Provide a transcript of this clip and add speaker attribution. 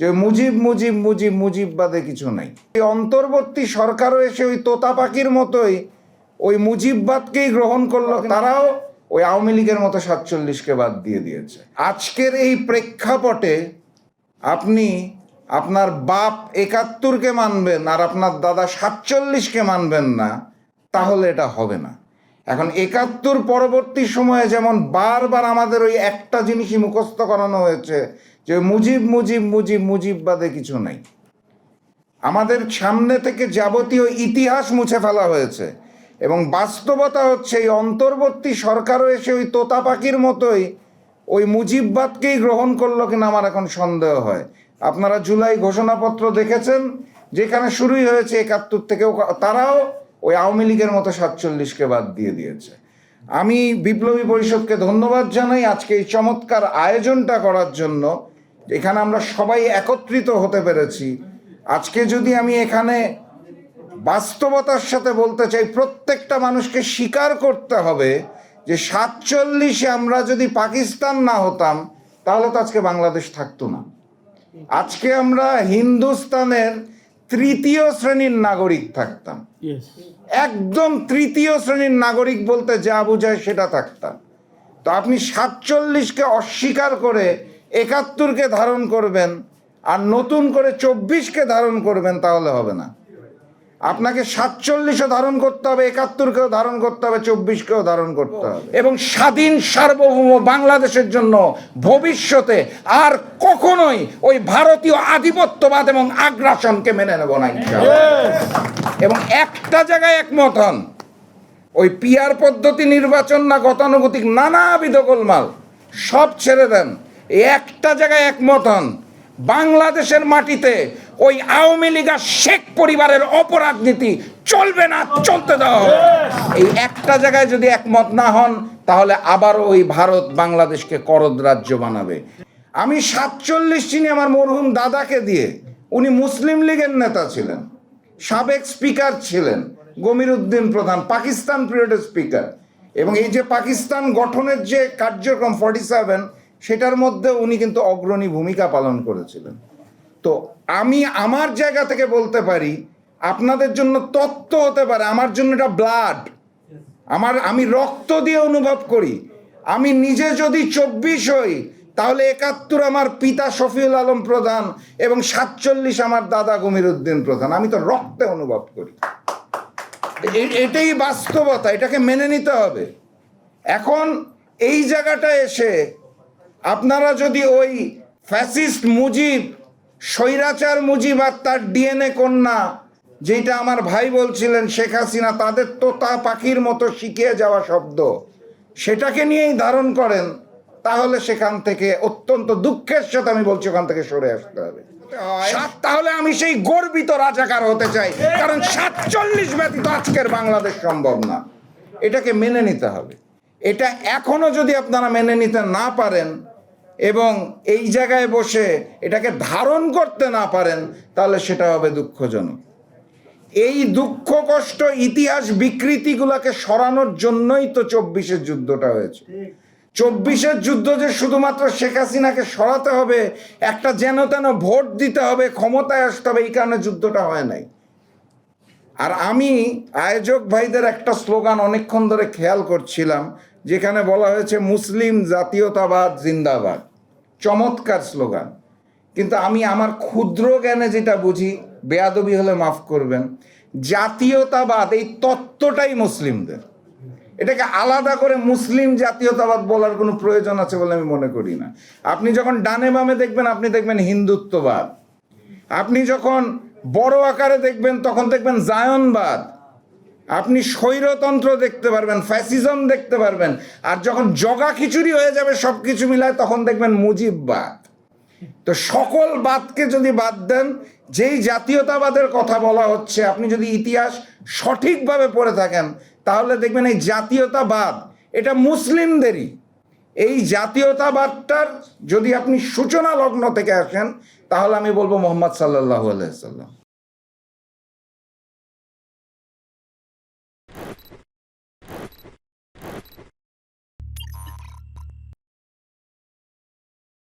Speaker 1: যে মুজিব মুজিব মুজিব মুজিব বাদে কিছু নাই। এই অন্তর্বর্তী সরকারও এসে ওই তোতা পাখির মতোই ওই মুজিববাদকেই গ্রহণ করল। তারাও ওই আওয়ামী লীগের মতো সাতচল্লিশকে বাদ দিয়ে দিয়েছে। আজকের এই প্রেক্ষাপটে আপনি আপনার বাপ একাত্তরকে মানবেন আর আপনার দাদা সাতচল্লিশকে মানবেন না তাহলে এটা হবে না। এখন একাত্তর পরবর্তী সময়ে যেমন বারবার আমাদের ওই একটা জিনিসই মুখস্থ করানো হয়েছে যে মুজিব মুজিব মুজিব মুজিব বাদে কিছু নাই। আমাদের সামনে থেকে যাবতীয় ইতিহাস মুছে ফেলা হয়েছে এবং বাস্তবতা হচ্ছে এই অন্তর্বর্তী সরকারও এসে ওই তোতা পাখির মতোই ওই মুজিববাদকেই গ্রহণ করল কিনা আমার এখন সন্দেহ হয়। আপনারা জুলাই ঘোষণাপত্র দেখেছেন, যেখানে শুরুই হয়েছে একাত্তর থেকেও, তারাও ওই আওয়ামী লীগের মতো সাতচল্লিশকে বাদ দিয়ে দিয়েছে। আমি বিপ্লবী পরিষদকে ধন্যবাদ জানাই আজকে এই চমৎকার আয়োজনটা করার জন্য। এখানে আমরা সবাই একত্রিত হতে পেরেছি। আজকে যদি আমি এখানে বাস্তবতার সাথে বলতে চাই, প্রত্যেকটা মানুষকে স্বীকার করতে হবে যে সাতচল্লিশে আমরা যদি পাকিস্তান না হতাম, তাহলে তো আজকে বাংলাদেশ থাকতো না। আজকে আমরা হিন্দুস্তানের তৃতীয় শ্রেণির নাগরিক থাকতাম। একদম তৃতীয় শ্রেণির নাগরিক বলতে যা বোঝায় সেটা থাকতাম। তো আপনি সাতচল্লিশকে অস্বীকার করে একাত্তরকে ধারণ করবেন আর নতুন করে চব্বিশকে ধারণ করবেন তাহলে হবে না। আপনাকে সাতচল্লিশও ধারণ করতে হবে একাত্তরকেও ধারণ করতে হবে চব্বিশকেও ধারণ করতে হবে। এবং স্বাধীন সার্বভৌম বাংলাদেশের জন্য ভবিষ্যতে আর কখনোই ওই ভারতীয় আধিপত্যবাদ এবং আগ্রাসনকে মেনে নেব না এবং একটা জায়গায় একমত হন ওই পিয়ার পদ্ধতি নির্বাচন না গতানুগতিক নানাবিধ গোলমাল সব ছেড়ে দেন একটা জায়গায় একমত হন বাংলাদেশের মাটিতে ওই আওয়ামী লীগ আর শেখ পরিবারের অপরাধ নীতি চলবে না, চলতে দেওয়া এই একটা জায়গায় যদি একমত না হন, তাহলে আবারও ওই ভারত বাংলাদেশকে করদ রাজ্য বানাবে। আমি সাতচল্লিশ চিনি আমার মরহুম দাদাকে দিয়ে, উনি মুসলিম লীগের নেতা ছিলেন, সাবেক স্পিকার ছিলেন গমির উদ্দিন প্রধান, পাকিস্তান পিরিয়ডের স্পিকার। এবং এই যে পাকিস্তান গঠনের যে কার্যক্রম ফর্টি সেভেন সেটার মধ্যে উনি কিন্তু অগ্রণী ভূমিকা পালন করেছিলেন। তো আমি আমার জায়গা থেকে বলতে পারি, আপনাদের জন্য তত্ত্ব হতে পারে, আমার জন্য এটা ব্লাড আমার, আমি রক্ত দিয়ে অনুভব করি। আমি নিজে যদি চব্বিশ হই, তাহলে একাত্তর আমার পিতা শফিউল আলম প্রধান এবং সাতচল্লিশ আমার দাদা গমির উদ্দিন প্রধান। আমি তো রক্তে অনুভব করি। এটাই বাস্তবতা, এটাকে মেনে নিতে হবে। এখন এই জায়গাটা এসে আপনারা যদি ওই ফ্যাসিস্ট মুজিব স্বৈরাচার মুজিব আর তার ডিএনএ কন্যা যেটা আমার ভাই বলছিলেন শেখ হাসিনা তাদের তোতা পাখির মতো শিখিয়ে যাওয়া শব্দ সেটাকে নিয়েই ধারণ করেন তাহলে সেখান থেকে অত্যন্ত দুঃখের সাথে আমি বলছি ওখান থেকে সরে আসতে হবে। তাহলে আমি সেই গর্বিত রাজাকার হতে চাই কারণ সাতচল্লিশ ব্যতীত আজকের বাংলাদেশ সম্ভব না। এটাকে মেনে নিতে হবে। এটা এখনও যদি আপনারা মেনে নিতে না পারেন এবং এই জায়গায় বসে এটাকে ধারণ করতে না পারেন, তাহলে সেটা হবে দুঃখজনক। এই দুঃখ, কষ্ট, ইতিহাস বিকৃতিগুলোকে সরানোর জন্যই তো চব্বিশের যুদ্ধটা হয়েছে। চব্বিশের যুদ্ধ যে শুধুমাত্র শেখ হাসিনাকে সরাতে হবে, একটা যেন তেন ভোট দিতে হবে, ক্ষমতায় আসতে হবে, এই কারণে যুদ্ধটা হয় নাই। আর আমি আয়োজক ভাইদের একটা স্লোগান অনেকক্ষণ ধরে খেয়াল করছিলাম যেখানে বলা হয়েছে মুসলিম জাতীয়তাবাদ জিন্দাবাদ। চমৎকার স্লোগান। কিন্তু আমি আমার ক্ষুদ্র জ্ঞানে যেটা বুঝি, বেয়াদবি হলে মাফ করবেন, জাতীয়তাবাদ, এই তত্ত্বটাই মুসলিমদের। এটাকে আলাদা করে মুসলিম জাতীয়তাবাদ বলার কোনো প্রয়োজন আছে বলে আমি মনে করি না। আপনি যখন ডানে বামে দেখবেন, আপনি দেখবেন হিন্দুত্ববাদ। আপনি যখন বড় আকারে দেখবেন, তখন দেখবেন জায়নবাদ। আপনি স্বৈরতন্ত্র দেখতে পারবেন ফ্যাসিজম দেখতে পারবেন, আর যখন জগা খিচুড়ি হয়ে যাবে সব কিছু মিলায় তখন দেখবেন মুজিববাদ তো সকল বাদকে যদি বাদ দেন, যেই জাতীয়তাবাদের কথা বলা হচ্ছে, আপনি যদি ইতিহাস সঠিকভাবে পড়ে থাকেন, তাহলে দেখবেন এই জাতীয়তাবাদ, এটা মুসলিমদেরই। এই জাতীয়তাবাদটার যদি আপনি সূচনা লগ্ন থেকে আসেন, তাহলে আমি বলব মোহাম্মদ সাল্লাহ আলাইসাল্লাম